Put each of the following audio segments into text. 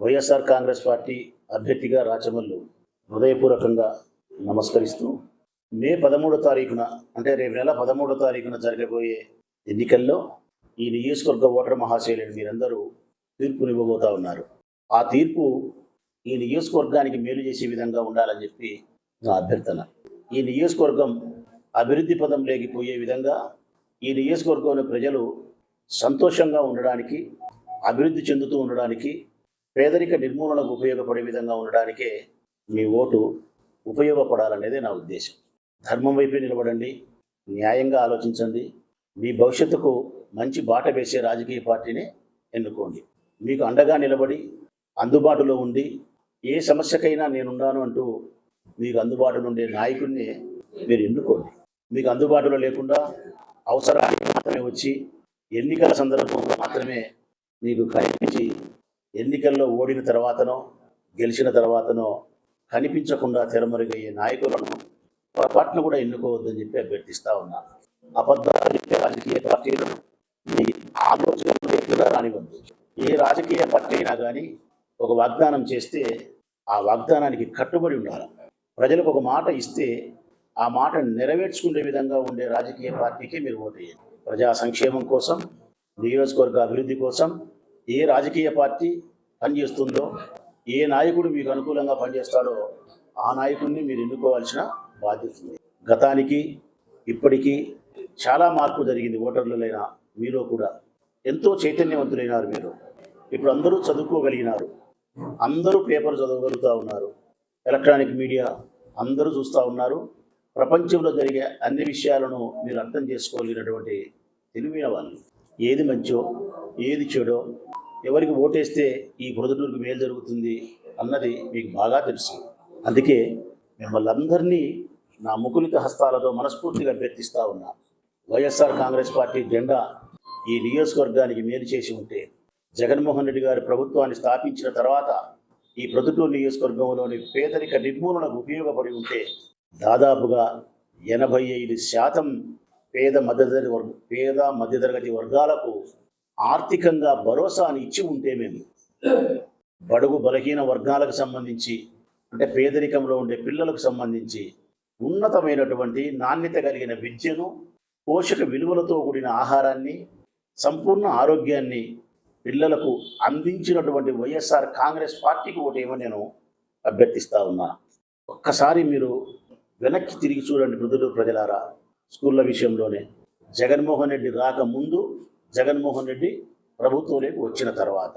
YSR Congress party అభ్యర్థిగా రాచమల్లు హృదయపూర్వకంగా నమస్కరిస్తూ మే పదమూడో తారీఖున అంటే రేపు నెల పదమూడో తారీఖున జరగబోయే ఎన్నికల్లో ఈ నియోజకవర్గ ఓటర్ మహాశైలిని మీరందరూ తీర్పునివ్వబోతా ఉన్నారు. ఆ తీర్పు ఈ నియోజకవర్గానికి మేలు చేసే విధంగా ఉండాలని చెప్పి నా అభ్యర్థన. ఈ నియోజకవర్గం అభివృద్ధి పదం లేకపోయే విధంగా ఈ నియోజకవర్గంలో ప్రజలు సంతోషంగా ఉండడానికి అభివృద్ధి చెందుతూ ఉండడానికి పేదరిక నిర్మూలనకు ఉపయోగపడే విధంగా ఉండడానికే మీ ఓటు ఉపయోగపడాలనేదే నా ఉద్దేశం. ధర్మం వైపే నిలబడండి న్యాయంగా ఆలోచించండి మీ భవిష్యత్తుకు మంచి బాట వేసే రాజకీయ పార్టీని ఎన్నుకోండి. మీకు అండగా నిలబడి అందుబాటులో ఉండి ఏ సమస్యకైనా నేనున్నాను అంటూ మీకు అందుబాటులో ఉండే నాయకుడిని మీరు ఎన్నుకోండి. మీకు అందుబాటులో లేకుండా అవసరానికి మాత్రమే వచ్చి ఎన్నికల సందర్భంలో మాత్రమే మీకు కనిపించి ఎన్నికల్లో ఓడిన తర్వాతనో గెలిచిన తర్వాతనో కనిపించకుండా తెరమరుగయ్యే నాయకులను పొరపాటును కూడా ఎన్నుకోవద్దని చెప్పి అభ్యర్థిస్తా ఉన్నాను అబద్ధాలు చెప్పే రాజకీయ పార్టీలు మీ ఆలోచనలు ఎక్కువగా రానివ్వద్దు. ఏ రాజకీయ పార్టీ అయినా కానీ ఒక వాగ్దానం చేస్తే ఆ వాగ్దానానికి కట్టుబడి ఉండాలి. ప్రజలకు ఒక మాట ఇస్తే ఆ మాట నెరవేర్చుకునే విధంగా ఉండే రాజకీయ పార్టీకే మీరు ఓటేయండి. ప్రజా సంక్షేమం కోసం నియోజకవర్గ అభివృద్ధి కోసం ఏ రాజకీయ పార్టీ పనిచేస్తుందో ఏ నాయకుడు మీకు అనుకూలంగా పనిచేస్తాడో ఆ నాయకుడిని మీరు ఎన్నుకోవాల్సిన బాధ్యత ఉంది. గతానికి ఇప్పటికీ చాలా మార్పు జరిగింది ఓటర్లైనా మీలో కూడా. ఎంతో చైతన్యవంతులైనారు మీరు. ఇప్పుడు అందరూ చదువుకోగలిగినారు. అందరూ పేపర్ చదవగలుగుతూ ఉన్నారు. ఎలక్ట్రానిక్ మీడియా అందరూ చూస్తూ ఉన్నారు. ప్రపంచంలో జరిగే అన్ని విషయాలను మీరు అర్థం చేసుకోగలిగినటువంటి తెలివైన వాళ్ళు. ఏది మంచో ఏది చెడో ఎవరికి ఓటేస్తే ఈ ప్రొద్దుటూరుకు మేలు జరుగుతుంది అన్నది మీకు బాగా తెలుసు. అందుకే మిమ్మల్ని అందరినీ నా ముకులిత హస్తాలతో మనస్ఫూర్తిగా అభ్యర్థిస్తూ ఉన్నా. వైఎస్ఆర్ కాంగ్రెస్ పార్టీ జెండా ఈ నియోజకవర్గానికి మేలు చేసి ఉంటే జగన్మోహన్ రెడ్డి గారి ప్రభుత్వాన్ని స్థాపించిన తర్వాత ఈ ప్రొద్దుటూరు నియోజకవర్గంలోని పేదరిక నిర్మూలనకు ఉపయోగపడి ఉంటే దాదాపుగా ఎనభై ఐదు శాతం పేద మధ్యతరగతి వర్గ పేద మధ్యతరగతి వర్గాలకు ఆర్థికంగా భరోసాని ఇచ్చి ఉంటే మేము బడుగు బలహీన వర్గాలకు సంబంధించి అంటే పేదరికంలో ఉండే పిల్లలకు సంబంధించి ఉన్నతమైనటువంటి నాణ్యత కలిగిన విద్యను పోషక విలువలతో కూడిన ఆహారాన్ని సంపూర్ణ ఆరోగ్యాన్ని పిల్లలకు అందించినటువంటి వైఎస్ఆర్ కాంగ్రెస్ పార్టీకి ఓటేమని నేను అభ్యర్థిస్తా ఉన్నా. ఒక్కసారి మీరు వెనక్కి తిరిగి చూడండి మృదులు ప్రజలారా. స్కూళ్ళ విషయంలోనే జగన్మోహన్ రెడ్డి రాకముందు జగన్మోహన్ రెడ్డి ప్రభుత్వంలోకి వచ్చిన తర్వాత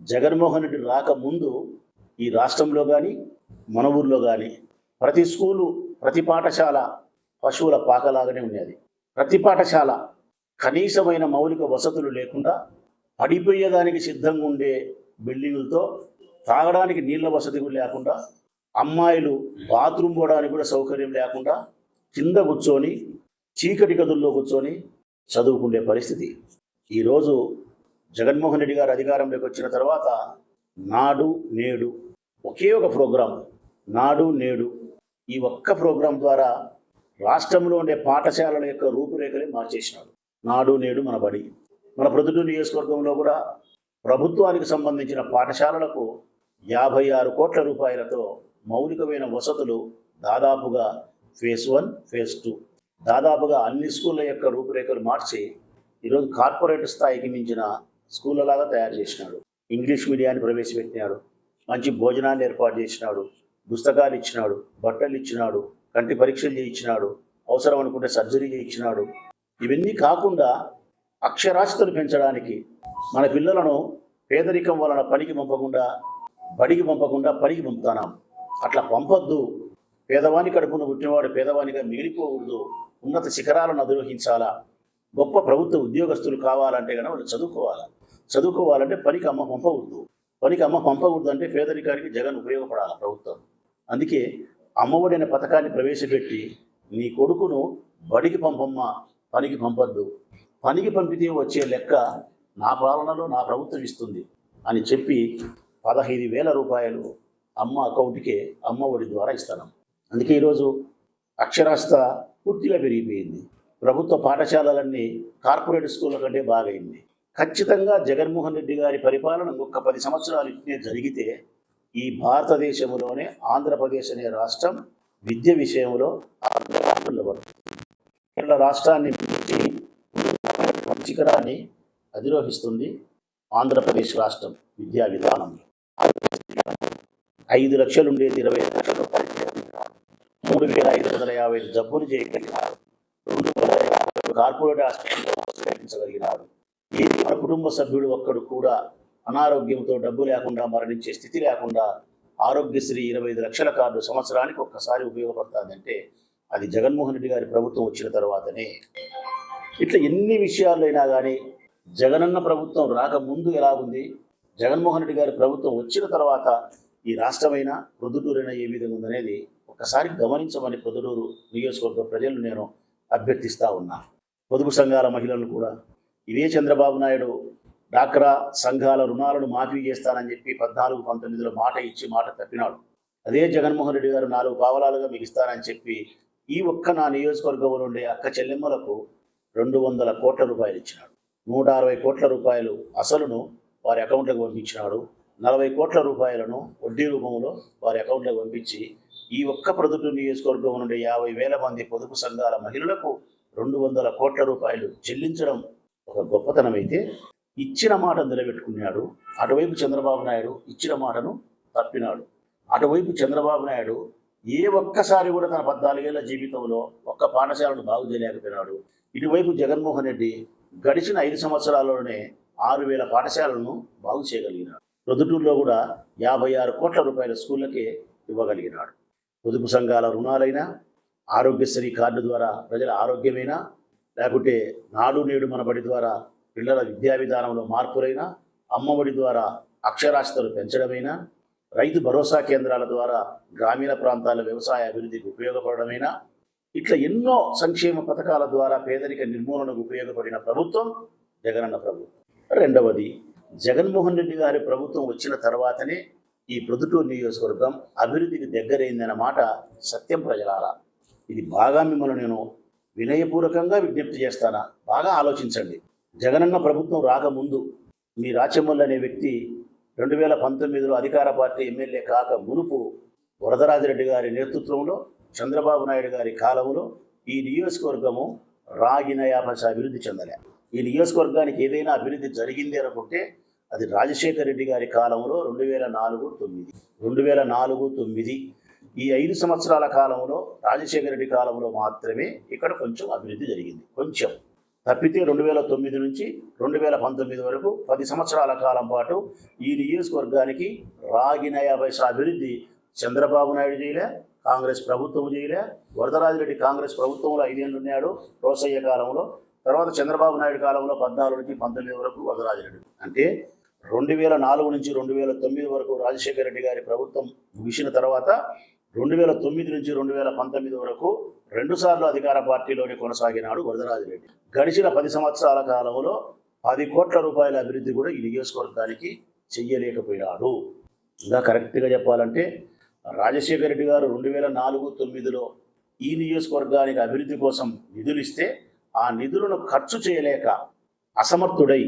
జగన్మోహన్ రెడ్డి రాకముందు ఈ రాష్ట్రంలో కానీ మన ఊర్లో కానీ ప్రతి స్కూలు ప్రతి పాఠశాల పశువుల పాకలాగానే ఉండేది. ప్రతి పాఠశాల కనీసమైన మౌలిక వసతులు లేకుండా పడిపోయేదానికి సిద్ధంగా ఉండే బిల్డింగులతో తాగడానికి నీళ్ళ వసతి లేకుండా అమ్మాయిలు బాత్రూమ్ పోవడానికి కూడా సౌకర్యం లేకుండా కింద కూర్చొని చీకటి గదుల్లో కూర్చొని చదువుకునే పరిస్థితి. ఈరోజు జగన్మోహన్ రెడ్డి గారు అధికారంలోకి వచ్చిన తర్వాత నాడు నేడు ఒకే ఒక ప్రోగ్రాం. నాడు నేడు ఈ ఒక్క ప్రోగ్రాం ద్వారా రాష్ట్రంలో ఉండే పాఠశాలల యొక్క రూపురేఖలే మార్చేసినాడు. నాడు నేడు మన బడి. మన ప్రొద్దుటూరు నియోజకవర్గంలో కూడా ప్రభుత్వానికి సంబంధించిన పాఠశాలలకు యాభై ఆరు కోట్ల రూపాయలతో మౌలికమైన వసతులు దాదాపుగా ఫేజ్ వన్ ఫేజ్ టూ దాదాపుగా అన్ని స్కూళ్ళ యొక్క రూపురేఖలు మార్చి ఈరోజు కార్పొరేట్ స్థాయికి మించిన స్కూళ్ళలాగా తయారు చేసినాడు. ఇంగ్లీష్ మీడియాన్ని ప్రవేశపెట్టినాడు. మంచి భోజనాన్ని ఏర్పాటు చేసినాడు. పుస్తకాలు ఇచ్చినాడు. బట్టలు ఇచ్చినాడు. కంటి పరీక్షలు చేయించినాడు. అవసరం అనుకుంటే సర్జరీ చేయించినాడు. ఇవన్నీ కాకుండా అక్షరాస్యతను పెంచడానికి మన పిల్లలను పేదరికం వలన పనికి పంపకుండా బడికి పంపకుండా పనికి పంపుతున్నాం. అట్లా పంపొద్దు. పేదవాని కడుపున పుట్టినవాడు పేదవానిగా మిగిలిపోకూడదు. ఉన్నత శిఖరాలను అధిరోహించాలా? గొప్ప ప్రభుత్వ ఉద్యోగస్తులు కావాలంటే కనుక వాళ్ళు చదువుకోవాలా? చదువుకోవాలంటే పనికి అమ్మ పంపకూడదు పనికి అమ్మ పంపకూడదు అంటే పేదరికానికి జగన్ ఉపయోగపడాలి ప్రభుత్వం? అందుకే అమ్మఒడి అనే పథకాన్ని ప్రవేశపెట్టి నీ కొడుకును బడికి పంపమ్మ పనికి పంపద్దు. పనికి పంపితే వచ్చే లెక్క నా పాలనలో నా ప్రభుత్వం ఇస్తుంది అని చెప్పి పదహైదు వేల రూపాయలు అమ్మ అకౌంట్కే అమ్మ ఒడి ద్వారా ఇస్తాను. అందుకే ఈరోజు అక్షరాస్యత పూర్తిగా పెరిగిపోయింది. ప్రభుత్వ పాఠశాలలన్నీ కార్పొరేట్ స్కూళ్ళ కంటే బాగైంది. ఖచ్చితంగా జగన్మోహన్ రెడ్డి గారి పరిపాలన ఒక్క పది సంవత్సరాలు ఇట్నే జరిగితే ఈ భారతదేశంలోనే ఆంధ్రప్రదేశ్ అనే రాష్ట్రం విద్య విషయంలో కేరళ రాష్ట్రాన్ని శిఖరాన్ని అధిరోహిస్తుంది ఆంధ్రప్రదేశ్ రాష్ట్రం విద్యా విధానంలో. ఐదు లక్షలు ఉండేది ఇరవై లక్షలు. మూడు వేల ఐదు వందల యాభై జబ్బులు చేయగలిగినారు రెండు వందల యాభై కార్పొరేట్ హాస్పిటల్లో ఏది మన కుటుంబ సభ్యుడు ఒక్కడు కూడా అనారోగ్యంతో డబ్బు లేకుండా మరణించే స్థితి లేకుండా ఆరోగ్యశ్రీ ఇరవై ఐదు లక్షల కార్డు సంవత్సరానికి ఒక్కసారి ఉపయోగపడుతుందంటే అది జగన్మోహన్ రెడ్డి గారి ప్రభుత్వం వచ్చిన తర్వాతనే. ఇట్లా ఎన్ని విషయాలైనా కానీ జగనన్న ప్రభుత్వం రాకముందు ఎలా ఉంది జగన్మోహన్ రెడ్డి గారి ప్రభుత్వం వచ్చిన తర్వాత ఈ రాష్ట్రమైన ప్రొద్దుటూరైనా ఏ విధంగా ఉందనేది ఒక్కసారి గమనించమని పొదలూరు నియోజకవర్గ ప్రజలు నేను అభ్యర్థిస్తా ఉన్నాను పొదుపు సంఘాల మహిళలను కూడా. ఇదే చంద్రబాబు నాయుడు డాక్రా సంఘాల రుణాలను మాఫీ చేస్తానని చెప్పి పద్నాలుగు పంతొమ్మిదిలో మాట ఇచ్చి మాట తప్పినాడు. అదే జగన్మోహన్ రెడ్డి గారు నాలుగు పావలాలుగా మిగిస్తానని చెప్పి ఈ ఒక్క నా నియోజకవర్గంలో ఉండే అక్క చెల్లెమ్మలకు రెండు వందల కోట్ల రూపాయలు ఇచ్చినాడు. నూట అరవై కోట్ల రూపాయలు అసలును వారి అకౌంట్లకు పంపించినాడు. నలభై కోట్ల రూపాయలను వడ్డీ రూపంలో వారి అకౌంట్లకు పంపించి ఈ ఒక్క ప్రొద్దుటూరు నియోజకవర్గం నుండి యాభై వేల మంది పొదుపు సంఘాల మహిళలకు రెండు వందల కోట్ల రూపాయలు చెల్లించడం ఒక గొప్పతనం అయితే. ఇచ్చిన మాట నిలబెట్టుకున్నాడు. అటువైపు చంద్రబాబు నాయుడు ఇచ్చిన మాటను తప్పినాడు. అటువైపు చంద్రబాబు నాయుడు ఏ ఒక్కసారి కూడా తన పద్నాలుగేళ్ళ జీవితంలో ఒక్క పాఠశాలను బాగు చేయలేకపోయినాడు. ఇటువైపు జగన్మోహన్ రెడ్డి గడిచిన ఐదు సంవత్సరాల్లోనే ఆరు వేల పాఠశాలను బాగు చేయగలిగినాడు. ప్రొద్దుటూరులో కూడా యాభై ఆరు కోట్ల రూపాయల స్కూళ్ళకే ఇవ్వగలిగినాడు. పొదుపు సంఘాల రుణాలైనా ఆరోగ్యశ్రీ కార్డు ద్వారా ప్రజల ఆరోగ్యమైనా లేకుంటే నాడు నేడు మనబడి ద్వారా పిల్లల విద్యా విధానంలో మార్పులైనా అమ్మఒడి ద్వారా అక్షరాస్యతలు పెంచడమైనా రైతు భరోసా కేంద్రాల ద్వారా గ్రామీణ ప్రాంతాల వ్యవసాయ అభివృద్ధికి ఉపయోగపడమైనా ఇట్లా ఎన్నో సంక్షేమ పథకాల ద్వారా పేదరిక నిర్మూలనకు ఉపయోగపడిన ప్రభుత్వం జగనన్న ప్రభుత్వం. రెండవది జగన్మోహన్ రెడ్డి గారి ప్రభుత్వం వచ్చిన తర్వాతనే ఈ ప్రొద్దుటూరు నియోజకవర్గం అభివృద్ధికి దగ్గరైందన్న మాట సత్యం ప్రజలారా. ఇది బాగా మిమ్మల్ని నేను వినయపూర్వకంగా విజ్ఞప్తి చేస్తానా? బాగా ఆలోచించండి. జగనన్న ప్రభుత్వం రాకముందు మీ రాచమల్లి అనే వ్యక్తి రెండు వేల పంతొమ్మిదిలో అధికార పార్టీ ఎమ్మెల్యే కాక మునుపు వరదరాజిరెడ్డి గారి నేతృత్వంలో చంద్రబాబు నాయుడు గారి కాలంలో ఈ నియోజకవర్గము రాగిన యాభై అభివృద్ధి చెందలే. ఈ నియోజకవర్గానికి ఏదైనా అభివృద్ధి జరిగింది అనుకుంటే అది రాజశేఖర రెడ్డి గారి కాలంలో రెండు వేల నాలుగు తొమ్మిది. రెండు వేల నాలుగు తొమ్మిది ఈ ఐదు సంవత్సరాల కాలంలో రాజశేఖర రెడ్డి కాలంలో మాత్రమే ఇక్కడ కొంచెం అభివృద్ధి జరిగింది. కొంచెం. తప్పితే రెండు వేల తొమ్మిది నుంచి రెండు వేల పంతొమ్మిది వరకు పది సంవత్సరాల కాలం పాటు ఈ నియోజకవర్గానికి రాగిన యాభై అభివృద్ధి చంద్రబాబు నాయుడు చేయలే కాంగ్రెస్ ప్రభుత్వం చేయలే వరదరాజిరెడ్డి కాంగ్రెస్ ప్రభుత్వంలో ఐదేళ్ళు ఉన్నాడు రోసయ్య కాలంలో తర్వాత చంద్రబాబు నాయుడు కాలంలో పద్నాలుగు నుంచి పంతొమ్మిది వరకు వరదరాజిరెడ్డి. అంటే రెండు వేల నాలుగు నుంచి రెండు వేల తొమ్మిది వరకు రాజశేఖర రెడ్డి గారి ప్రభుత్వం ముగిసిన తర్వాత రెండు వేల తొమ్మిది నుంచి రెండు వేల పంతొమ్మిది వరకు రెండుసార్లు అధికార పార్టీలోనే కొనసాగినాడు వరదరాజిరెడ్డి గడిచిన పది సంవత్సరాల కాలంలో పది కోట్ల రూపాయల అభివృద్ధి కూడా ఈ నియోజకవర్గానికి చెయ్యలేకపోయాడు. ఇంకా కరెక్ట్గా చెప్పాలంటే రాజశేఖర రెడ్డి గారు రెండు వేల నాలుగు తొమ్మిదిలో ఈ నియోజకవర్గానికి అభివృద్ధి కోసం నిధులు ఇస్తే ఆ నిధులను ఖర్చు చేయలేక అసమర్థుడై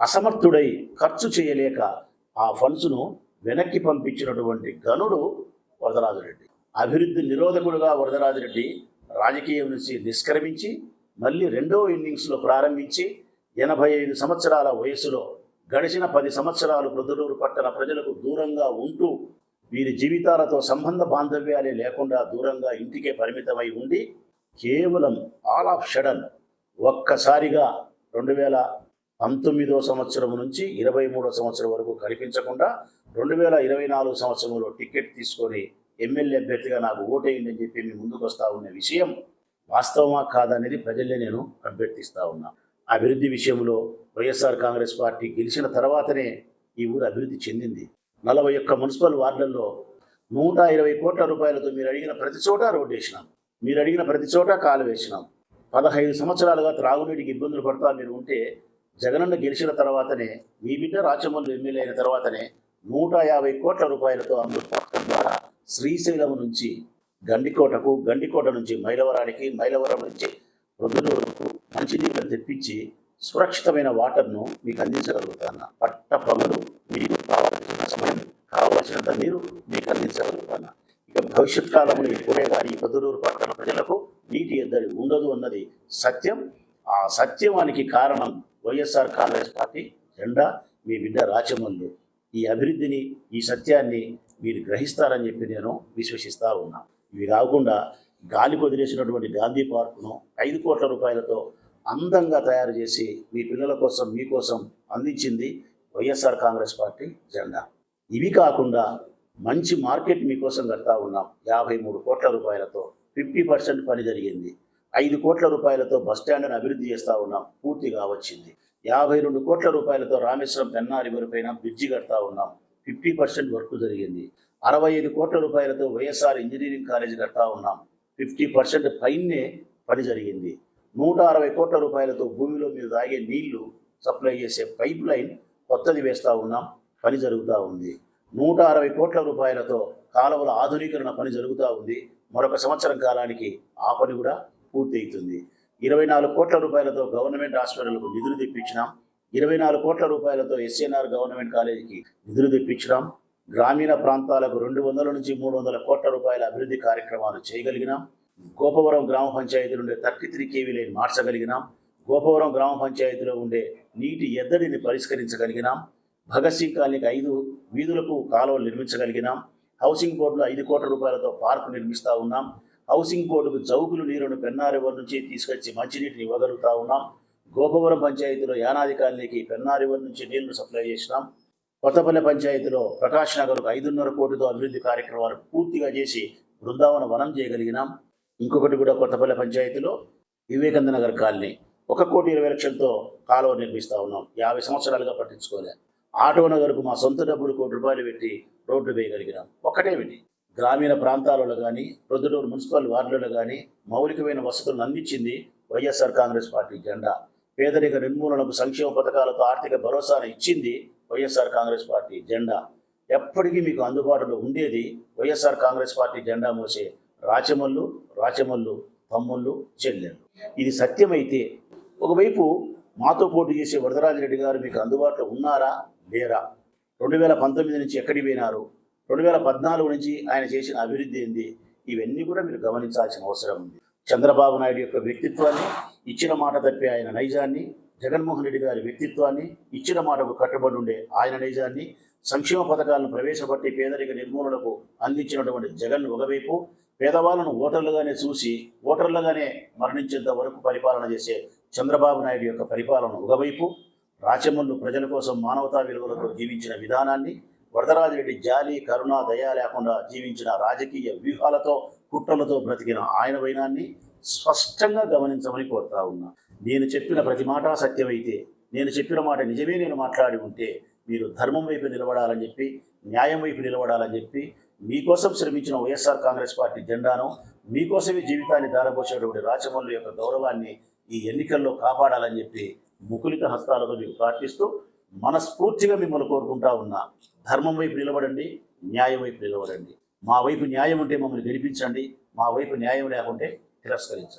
అసమర్థుడై ఖర్చు చేయలేక ఆ ఫండ్స్ను వెనక్కి పంపించినటువంటి గనుడు వరదరాజురెడ్డి. అభివృద్ధి నిరోధకుడుగా వరదరాజురెడ్డి రాజకీయం నుంచి నిష్క్రమించి మళ్ళీ రెండో ఇన్నింగ్స్లో ప్రారంభించి ఎనభై ఐదు సంవత్సరాల వయసులో గడిచిన పది సంవత్సరాలు ప్రొద్దుటూరు పట్టణ ప్రజలకు దూరంగా ఉంటూ వీరి జీవితాలతో సంబంధ బాంధవ్యాలే లేకుండా దూరంగా ఇంటికే పరిమితమై ఉండి కేవలం ఆల్ ఆఫ్ షడన్ ఒక్కసారిగా రెండు వేల పంతొమ్మిదో సంవత్సరం నుంచి ఇరవై మూడో సంవత్సరం వరకు కనిపించకుండా రెండు వేల ఇరవై నాలుగు సంవత్సరంలో టికెట్ తీసుకొని ఎమ్మెల్యే అభ్యర్థిగా నాకు ఓటేయండి అని చెప్పి మీ ముందుకు వస్తా ఉన్న విషయం వాస్తవమా కాదనేది ప్రజలే నేను అభ్యర్థిస్తా ఉన్నా. అభివృద్ధి విషయంలో వైఎస్ఆర్ కాంగ్రెస్ పార్టీ గెలిచిన తర్వాతనే ఈ ఊరు అభివృద్ధి చెందింది. నలభై ఒక్క మున్సిపల్ వార్డులలో నూట ఇరవై కోట్ల రూపాయలతో మీరు అడిగిన ప్రతి చోట రోడ్డు వేసినాం. మీరు అడిగిన ప్రతి చోట కాలు వేసినాం. పదహైదు సంవత్సరాలుగా త్రాగునీటికి ఇబ్బందులు పడతా మీరు ఉంటే జగనన్న గెలిచిన తర్వాతనే మీ బిడ్డ రాచమల్లు ఎమ్మెల్యే అయిన తర్వాతనే నూట యాభై కోట్ల రూపాయలతో అమృత్ పథకం ద్వారా శ్రీశైలం నుంచి గండికోటకు గండికోట నుంచి మైలవరానికి మైలవరం నుంచి ప్రొద్దుటూరుకు మంచినీళ్ళు తెప్పించి సురక్షితమైన వాటర్ను మీకు అందించగలుగుతాను పట్ట పగలు మీకు కావాల్సిన సమయం కావలసినంత నీరు మీకు అందించగలుగుతాను ఇక భవిష్యత్ కాలంలో ఇప్పుడే కానీ పొద్దుటూరు పట్టణ ప్రజలకు నీటి ఎద్దడి ఉండదు అన్నది సత్యం. ఆ సత్యవానికి కారణం వైఎస్ఆర్ కాంగ్రెస్ పార్టీ జెండా మీ బిడ్డ రాచమల్లు ఈ అభివృద్ధిని ఈ సత్యాన్ని మీరు గ్రహిస్తారని చెప్పి నేను విశ్వసిస్తా ఉన్నా. ఇవి కాకుండా గాలి వదిలేసినటువంటి గాంధీ పార్కును ఐదు కోట్ల రూపాయలతో అందంగా తయారు చేసి మీ పిల్లల కోసం మీకోసం అందించింది వైఎస్ఆర్ కాంగ్రెస్ పార్టీ జెండా. ఇవి కాకుండా మంచి మార్కెట్ మీకోసం కడతా ఉన్నాం. యాభై మూడు కోట్ల రూపాయలతో ఫిఫ్టీ పర్సెంట్ పని జరిగింది. ఐదు కోట్ల రూపాయలతో బస్టాండ్ను అభివృద్ధి చేస్తూ ఉన్నాం పూర్తిగా వచ్చింది. యాభై రెండు కోట్ల రూపాయలతో రామేశ్వరం పెన్నా రివర్ పైన బ్రిడ్జి కడతా ఉన్నాం. ఫిఫ్టీ పర్సెంట్ వర్క్ జరిగింది. అరవై ఐదు కోట్ల రూపాయలతో వైఎస్ఆర్ ఇంజనీరింగ్ కాలేజ్ కడతా ఉన్నాం. ఫిఫ్టీ పర్సెంట్ పైనే పని జరిగింది. నూట అరవై కోట్ల రూపాయలతో భూమిలో మీరు తాగే నీళ్ళు సప్లై చేసే పైప్ లైన్ కొత్తది వేస్తూ ఉన్నాం. పని జరుగుతూ ఉంది. నూట అరవై కోట్ల రూపాయలతో కాలువల ఆధునీకరణ పని జరుగుతూ ఉంది. మరొక సంవత్సరం కాలానికి ఆ పని కూడా పూర్తయితుంది. ఇరవై నాలుగు కోట్ల రూపాయలతో గవర్నమెంట్ హాస్పిటల్కు నిధులు తెప్పించినాం. ఇరవై నాలుగు కోట్ల రూపాయలతో ఎస్ఎన్ఆర్ గవర్నమెంట్ కాలేజీకి నిధులు తెప్పించినాం. గ్రామీణ ప్రాంతాలకు రెండు వందల నుంచి మూడు వందల కోట్ల రూపాయల అభివృద్ధి కార్యక్రమాలు చేయగలిగినాం. గోపవరం గ్రామ పంచాయతీ నుండి థర్టీ త్రీ కేవీ లైన్ మార్చగలిగినాం. గోపవరం గ్రామ పంచాయతీలో ఉండే నీటి ఎద్దడిని పరిష్కరించగలిగినాం. భగత్ సింగ్ కాలనీకి ఐదు వీధులకు కాలువలు నిర్మించగలిగినాం. హౌసింగ్ బోర్డులో ఐదు కోట్ల రూపాయలతో పార్కు నిర్మిస్తూ ఉన్నాం. హౌసింగ్ బోర్డుకు చౌకులు నీరును పెన్నారివర్ నుంచి తీసుకొచ్చి మంచినీటిని ఇవ్వగలుగుతా ఉన్నాం. గోపవరం పంచాయతీలో యానాది కాలనీకి పెన్నారివర్ నుంచి నీళ్ళు సప్లై చేసినాం. కొత్తపల్లి పంచాయతీలో ప్రకాష్ నగర్కు ఐదున్నర కోటితో అభివృద్ధి కార్యక్రమాలు పూర్తిగా చేసి బృందావన వనం చేయగలిగినాం. ఇంకొకటి కూడా కొత్తపల్లి పంచాయతీలో వివేకానంద నగర్ కాలనీ. ఒక కోటి ఇరవై లక్షలతో కాలువ నిర్మిస్తూ ఉన్నాం. యాభై సంవత్సరాలుగా పట్టించుకోలే. ఆటో నగర్కు మా సొంత డబ్బులు కోటి రూపాయలు పెట్టి రోడ్డు వేయగలిగినాం. ఒక్కటేమిటి? గ్రామీణ ప్రాంతాలలో కానీ ప్రొద్దుటూరు మున్సిపల్ వార్డులలో కానీ మౌలికమైన వసతులను అందించింది వైఎస్ఆర్ కాంగ్రెస్ పార్టీ జెండా. పేదరిక నిర్మూలనకు సంక్షేమ పథకాలతో ఆర్థిక భరోసాను ఇచ్చింది వైఎస్ఆర్ కాంగ్రెస్ పార్టీ జెండా. ఎప్పటికీ మీకు అందుబాటులో ఉండేది వైఎస్ఆర్ కాంగ్రెస్ పార్టీ జెండా మోసే రాచమల్లు రాచమల్లు తమ్ముళ్ళు చెల్లెళ్ళు. ఇది సత్యమైతే ఒకవైపు మాతో పోటీ చేసే వరదరాజరెడ్డి గారు మీకు అందుబాటులో ఉన్నారా? లేరా? రెండు వేల పంతొమ్మిది నుంచి ఎక్కడికి పోయినారు? రెండు వేల పద్నాలుగు నుంచి ఆయన చేసిన అభివృద్ధి ఏంది? ఇవన్నీ కూడా మీరు గమనించాల్సిన అవసరం ఉంది. చంద్రబాబు నాయుడు యొక్క వ్యక్తిత్వాన్ని ఇచ్చిన మాట తప్పే ఆయన నైజాన్ని జగన్మోహన్ రెడ్డి గారి వ్యక్తిత్వాన్ని ఇచ్చిన మాటకు కట్టుబడి ఉండే ఆయన నైజాన్ని సంక్షేమ పథకాలను ప్రవేశపెట్టి పేదరిక నిర్మూలనకు అందించినటువంటి జగన్ ఒకవైపు పేదవాళ్ళను ఓటర్లుగానే చూసి ఓటర్లుగానే మరణించేంత వరకు పరిపాలన చేసే చంద్రబాబు నాయుడు యొక్క పరిపాలన ఒకవైపు రాచమల్లు ప్రజల కోసం మానవతా విలువలతో జీవించిన విధానాన్ని వరదరాజరెడ్డి జాలి కరుణ దయ లేకుండా జీవించిన రాజకీయ వ్యూహాలతో కుట్రలతో బ్రతికిన ఆయన వైనాన్ని స్పష్టంగా గమనించమని కోరుతా ఉన్నా. నేను చెప్పిన ప్రతి మాట సత్యమైతే నేను చెప్పిన మాట నిజమే నేను మాట్లాడి ఉంటే మీరు ధర్మం వైపు నిలబడాలని చెప్పి న్యాయం వైపు నిలబడాలని చెప్పి మీకోసం శ్రమించిన వైఎస్ఆర్ కాంగ్రెస్ పార్టీ జెండాను మీకోసమే జీవితాన్ని దారపోసేటువంటి రాచమల్లు యొక్క గౌరవాన్ని ఈ ఎన్నికల్లో కాపాడాలని చెప్పి ముకులిత హస్తాలతో మీకు ప్రార్థిస్తూ మనస్ఫూర్తిగా మిమ్మల్ని కోరుకుంటా ఉన్నా ధర్మం వైపు నిలబడండి న్యాయం వైపు నిలబడండి. మా వైపు న్యాయం ఉంటే మమ్మల్ని గెలిపించండి మా వైపు న్యాయం లేకుంటే తిరస్కరించండి.